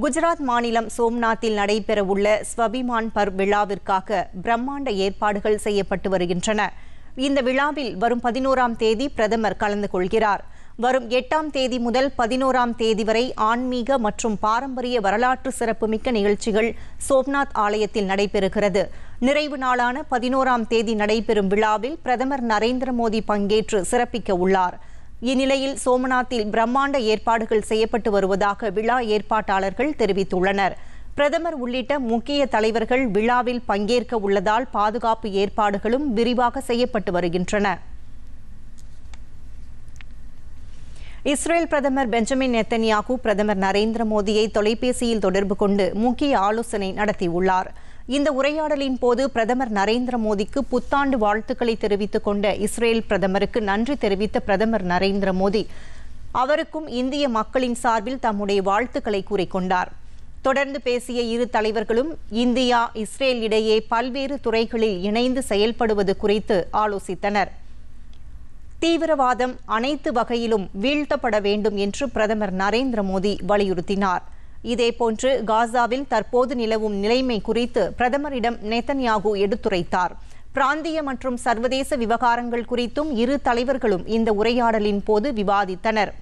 குஜராத் மாநிலம் சோம்நாத்தில் நடைபெறவுள்ள ஸ்வபிமான் பர் விழாவிற்காக பிரம்மாண்ட ஏற்பாடுகள் செய்யப்பட்டு வருகின்றன. இந்த விழாவில் வரும் பதினோராம் தேதி பிரதமர் கலந்து கொள்கிறார். வரும் எட்டாம் தேதி முதல் பதினோராம் தேதி வரை ஆன்மீக மற்றும் பாரம்பரிய வரலாற்று சிறப்புமிக்க நிகழ்ச்சிகள் சோம்நாத் ஆலயத்தில் நடைபெறுகிறது. நிறைவு நாளான பதினோராம் தேதி நடைபெறும் விழாவில் பிரதமர் நரேந்திர மோடி பங்கேற்று சிறப்பிக்க உள்ளார். இந்நிலையில் சோமநாத்தில் பிரம்மாண்ட ஏற்பாடுகள் செய்யப்பட்டு வருவதாக விழா ஏற்பாட்டாளர்கள் தெரிவித்துள்ளனர். பிரதமர் உள்ளிட்ட முக்கிய தலைவர்கள் விழாவில் பங்கேற்க உள்ளதால் பாதுகாப்பு ஏற்பாடுகளும் விரிவாக செய்யப்பட்டு வருகின்றன. இஸ்ரேல் பிரதமர் பெஞ்சமின் நெத்தன்யாகு பிரதமர் நரேந்திர மோடியை தொலைபேசியில் தொடர்பு கொண்டு முக்கிய ஆலோசனை நடத்தியுள்ளார். இந்த உரையாடலின் போது பிரதமர் நரேந்திர மோடிக்கு புத்தாண்டு வாழ்த்துக்களை தெரிவித்துக் கொண்ட இஸ்ரேல் பிரதமருக்கு நன்றி தெரிவித்த பிரதமர் நரேந்திர மோடி அவருக்கும் இந்திய மக்களின் சார்பில் தம்முடைய வாழ்த்துக்களை கூறிக்கொண்டார் தொடர்ந்து பேசிய இரு தலைவர்களும் இந்தியா இஸ்ரேல் இடையே பல்வேறு துறைகளில் இணைந்து செயல்படுவது குறித்து ஆலோசித்தனர். தீவிரவாதம் அனைத்து வகையிலும் வீழ்த்தப்பட வேண்டும் என்று பிரதமர் நரேந்திர மோடி வலியுறுத்தினார். இதேபோன்று காசாவில் தற்போது நிலவும் நிலைமை குறித்து பிரதமரிடம் நேத்தன்யாகு எடுத்துரைத்தார். பிராந்திய மற்றும் சர்வதேச விவகாரங்கள் குறித்தும் இரு தலைவர்களும் இந்த உரையாடலின் போது விவாதித்தனர்.